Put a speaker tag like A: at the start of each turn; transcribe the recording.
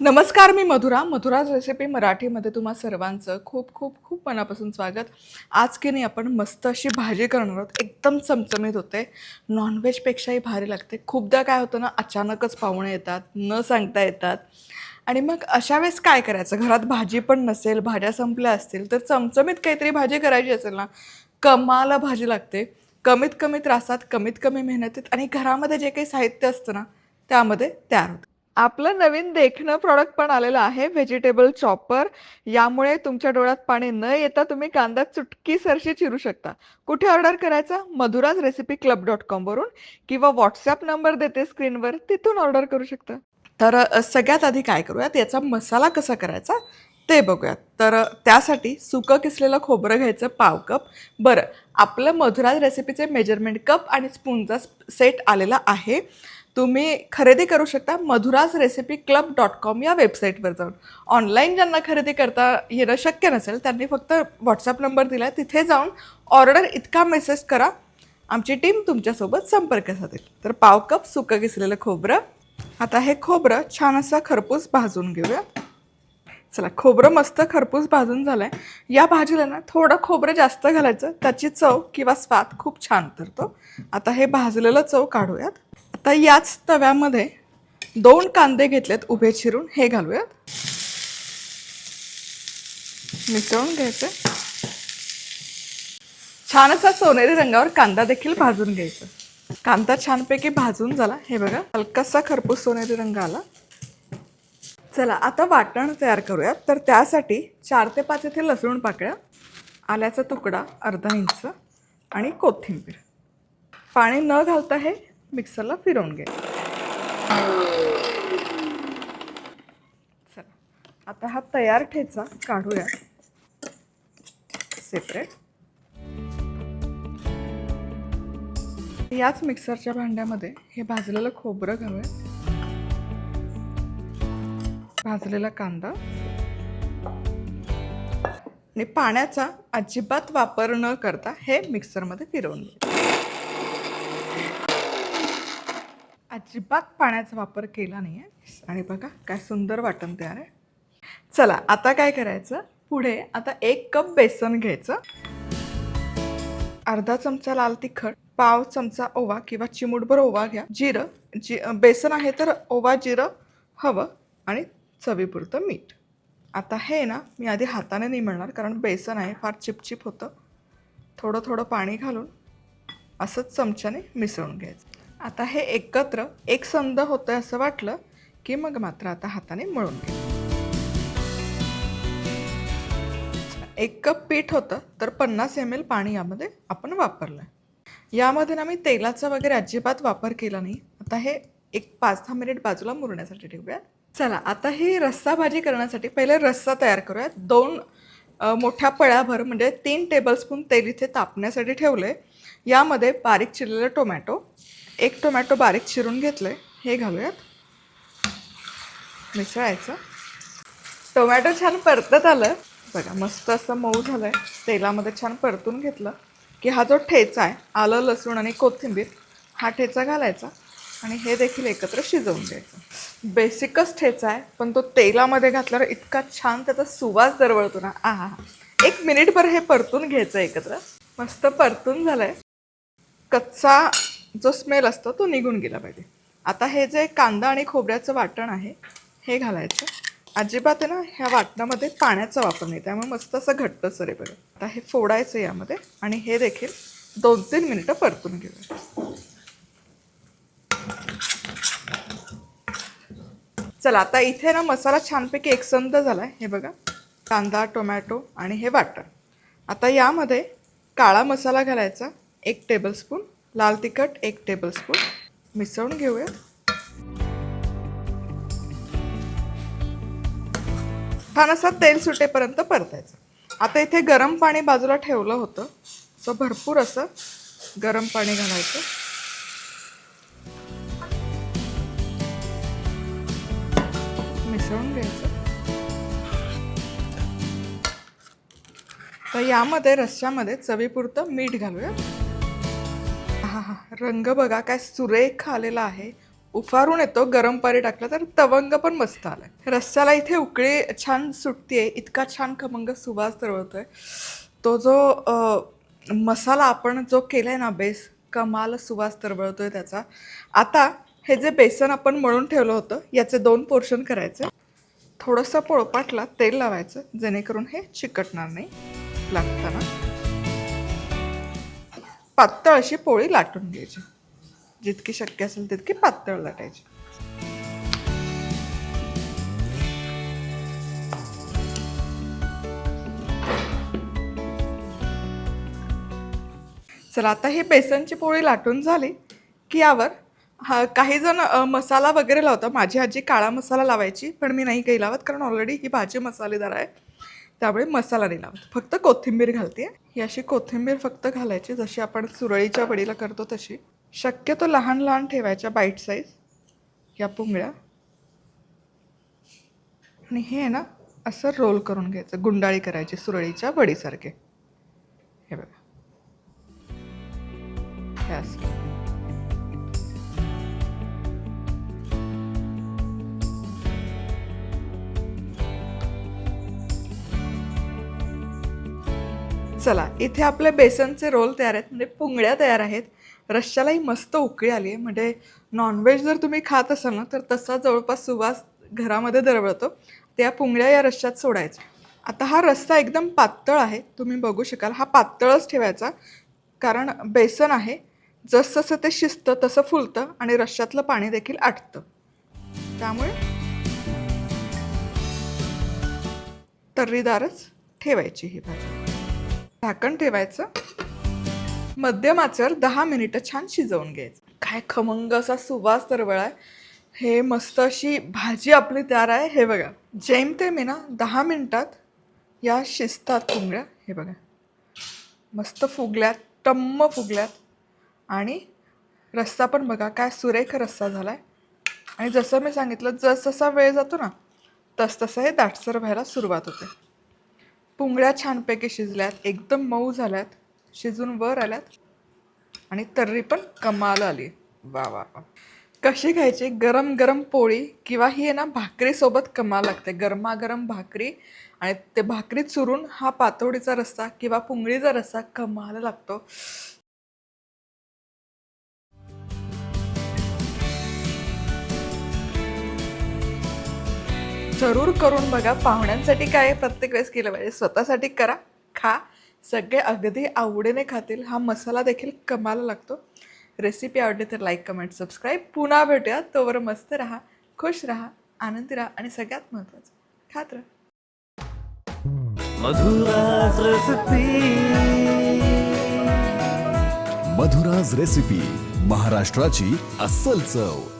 A: नमस्कार मी मधुरा. मधुराज रेसिपी मराठीमध्ये तुम्हा सर्वांचं खूप खूप खूप मनापासून स्वागत. आज की नाही आपण मस्त अशी भाजी करणार आहोत. एकदम चमचमीत होते. नॉनव्हेजपेक्षाही भारी लागते. खूपदा काय होतं ना अचानकच पाहुणे येतात न सांगता येतात. आणि मग अशा वेळेस काय करायचं? घरात भाजी पण नसेल भाज्या संपल्या असतील तर चमचमीत काहीतरी भाजी करायची असेल ना कमाला भाजी लागते. कमीत कमी त्रासात कमीत कमी मेहनतीत आणि घरामध्ये जे काही साहित्य असतं ना त्यामध्ये तयार होतं. आपलं नवीन देखणं प्रॉडक्ट पण आलेलं आहे व्हेजिटेबल चॉपर यामुळे तुमच्या डोळ्यात पाणी न येता तुम्ही कांदा चुटकी सरशी चिरू शकता. कुठे ऑर्डर करायचा? मधुराज रेसिपी क्लब डॉट कॉमवरून किंवा व्हॉट्सॲप नंबर देते स्क्रीनवर तिथून ऑर्डर करू शकता. तर सगळ्यात आधी काय करूयात? याचा मसाला कसा करायचा ते बघूयात. तर त्यासाठी सुकं किसलेलं खोबरं घ्यायचं पाव कप. बरं आपलं मधुराज रेसिपीचे मेजरमेंट कप आणि स्पूनचा सेट आलेला आहे. तुम्ही खरेदी करू शकता Madhuraj recipe club dot com या वेबसाईटवर जाऊन. ऑनलाईन ज्यांना खरेदी करता येणं शक्य नसेल त्यांनी फक्त व्हॉट्सअप नंबर दिला तिथे जाऊन ऑर्डर इतका मेसेज करा. आमची टीम तुमच्यासोबत संपर्क साधेल. तर पाव कप सुकं किसलेलं खोबरं. आता हे खोबरं छान असं खरपूस भाजून घेऊया. चला खोबरं मस्त खरपूस भाजून झालं आहे या भाजीला ना थोडं खोबरं जास्त घालायचं. त्याची चव किंवा स्वाद खूप छान उतरतो. आता हे भाजलेलं चव काढूयात. आता याच तव्यामध्ये दोन कांदे घेतलेत उभे चिरून. हे घालूयात. मिसळून घ्यायचं. छान असा सोनेरी रंगावर कांदा देखील भाजून घ्यायचा. कांदा छानपैकी भाजून झाला. हे बघा हलकासा खरपूस सोनेरी रंग आला. चला आता वाटण तयार करूयात. तर त्यासाठी चार ते पाच येथे लसूण पाकळ्या आल्याचा तुकडा अर्धा इंच आणि कोथिंबीर. पाणी न घालता हे मिक्सरला फिरवून घे चला आता हा तयार ठेचा काढूया सेपरेट याच मिक्सरच्या भांड्यामध्ये हे भाजलेलं खोबरं घालूया भाजलेला कांदा आणि पाण्याचा अजिबात वापर न करता हे मिक्सरमध्ये फिरवून घ्या अजिबात पाण्याचा वापर केला नाही आहे आणि बघा काय सुंदर वाटण तयार आहे. चला आता काय करायचं? पुढे आता एक कप बेसन घ्यायचं. अर्धा चमचा लाल तिखट पाव चमचा ओवा किंवा चिमूटभर ओवा घ्या. जिरं जी बेसन आहे तर ओवा जिरं हवं आणि चवीपुरतं मीठ. आता हे ना मी आधी हाताने नाही मिळणार कारण बेसन आहे फार चिपचिप होतं. थोडं थोडं पाणी घालून असंच चमच्याने मिसळून घ्यायचं. आता हे एकत्र एक संद होतं असं वाटलं की मग मात्र आता हाताने मळून घे. एक कप पीठ होतं तर पन्नास एम एल पाणी यामध्ये आपण वापरलं यामध्ये ना मी तेलाचा वगैरे अजिबात वापर केला नाही. आता हे एक पाच दहा मिनिट बाजूला मुरण्यासाठी ठेवूया. चला आता ही रस्सा भाजी करण्यासाठी पहिले रस्सा तयार करूयात. दोन मोठ्या पळ्याभर म्हणजे तीन टेबलस्पून तेल इथे तापण्यासाठी ठेवले यामध्ये बारीक चिरलेलं टोमॅटो एक टोमॅटो बारीक चिरून घेतलं आहे हे घालूयात. मिसळायचं. टोमॅटो छान परतत आलं. बघा मस्त असं मऊ झालं आहे तेलामध्ये छान परतून घेतलं की हा जो ठेचा आहे आलं लसूण आणि कोथिंबीर हा ठेचा घालायचा आणि हे देखील एकत्र शिजवून द्यायचं बेसिकच ठेचा आहे पण तो तेलामध्ये घातल्यावर इतका छान त्याचा सुवास दरवळतो ना. आहा एक मिनिटभर हे परतून घ्यायचं एकत्र. मस्त परतून झालं आहे कच्चा जो स्मेल असतो तो निघून गेला पाहिजे. आता हे जे कांदा आणि खोबऱ्याचं वाटण आहे हे घालायचं. अजिबात आहे ना ह्या वाटणामध्ये पाण्याचा वापर नाही. त्यामुळे मस्त असं घट्ट सरे बरं. आता हे फोडायचं यामध्ये आणि हे देखील दोन तीन मिनटं परतून घेऊया. चला आता इथे ना मसाला छानपैकी एकसंध झाला आहे हे बघा. कांदा टोमॅटो आणि हे वाटण. आता यामध्ये काळा मसाला घालायचा एक टेबलस्पून. लाल तिखट एक टेबलस्पून मिसळून घेऊया. छान असं तेल सुटेपर्यंत परतायचं. आता इथे गरम पाणी बाजूला ठेवलं होतं. सो भरपूर असं गरम पाणी घालायचं. मिसळून घ्यायचं. तर यामध्ये रश्श्यामध्ये चवीपुरतं मीठ घालूया. हा हा. रंग बघा काय सुरेख आलेला आहे. उफारून येतो गरम पाणी टाकलं तर तवंग पण मस्त आलाय. रस्स्याला इथे उकळी छान सुटतीये. इतका छान खमंग सुवास तरवतोय तो जो मसाला आपण जो केलाय ना बेस कमाल सुवास दरवळतोय त्याचा. आता हे जे बेसन आपण मळून ठेवलं होतं याचे दोन पोर्शन करायचे. थोडंसं पोळपाटला तेल लावायचं जेणेकरून हे चिकटणार नाही लागताना. पातळ अशी पोळी लाटून घ्यायची. जितकी शक्य असेल तितकी पातळ लाटायची. चला आता ही बेसनची पोळी लाटून झाली की यावर हा काही जण मसाला वगैरे लावतं माझी आजी काळा मसाला लावायची पण मी नाही काही लावत कारण ऑलरेडी ही भाजी मसालेदार आहे. त्यावेळी मसाला नाही लावत फक्त कोथिंबीर घालते. ही अशी कोथिंबीर फक्त घालायची. जशी आपण सुरळीच्या वडीला करतो तशी. शक्यतो लहान लहान ठेवायच्या बाईट साईज या पुंगळ्या. आणि हे आहे ना असं रोल करून घ्यायचं. गुंडाळी करायची सुरळीच्या वडीसारखे. हे बघा. हे असं. चला इथे आपले बेसनचे रोल तयार आहेत. म्हणजे पुंगळ्या तयार आहेत. रश्श्यालाही मस्त उकळी आली आहे. म्हणजे नॉनव्हेज जर तुम्ही खात असाल ना तर तसा जवळपास सुवास घरामध्ये दरवळतो. त्या पुंगळ्या या रश्श्यात सोडायचं आता हा रस्सा एकदम पातळ आहे. तुम्ही बघू शकाल. हा पातळच ठेवायचा. कारण बेसन आहे. जसजसं ते शिजतं तसं फुलतं आणि रश्श्यातलं पाणी देखील आटतं. त्यामुळे तर्रीदारच ठेवायची ही भाजी. झाकण ठेवायचं. मध्यम आचेवर दहा मिनिटं छान शिजवून घ्यायचं. काय खमंग असा सुवास तर आहे हे मस्त अशी भाजी आपली तयार आहे. हे बघा जेमतेम आहे ना दहा मिनटात या शिजतात कुंगड्या हे बघा मस्त फुगल्यात टम्म फुगल्यात. आणि रस्सा पण बघा काय सुरेख रस्सा झाला आहे आणि जसं मी सांगितलं जसजसा वेळ जातो ना तसतसं हे दाटसर व्हायला सुरुवात होते. पुंगळ्या छानपैकी शिजल्यात एकदम मऊ झाल्यात शिजून वर आल्यात आणि तर्री पण कमाल आली. वा वा वा. कशी घ्यायची? गरम गरम पोळी किंवा ही आहे ना भाकरीसोबत कमाल लागते. गरमागरम भाकरी आणि ते भाकरी चुरून हा पातोडीचा रस्सा किंवा पुंगळीचा रस्सा कमाल लागतो. जरूर करून बघा. पाहुण्यांसाठी काय प्रत्येक वेळेस केलं पाहिजे. स्वतःसाठी करा खा. सगळे अगदी आवडीने खातील. हा मसाला देखील कमाला लागतो. रेसिपी आवडली तर लाईक कमेंट सबस्क्राईब पुन्हा भेटूया. तोवर मस्त राहा खुश राहा आनंदी राहा आणि सगळ्यात महत्त्वाचं खात राहा.
B: मधुराज रसपी
C: मधुराज रेसिपी महाराष्ट्राची अस्सल चव.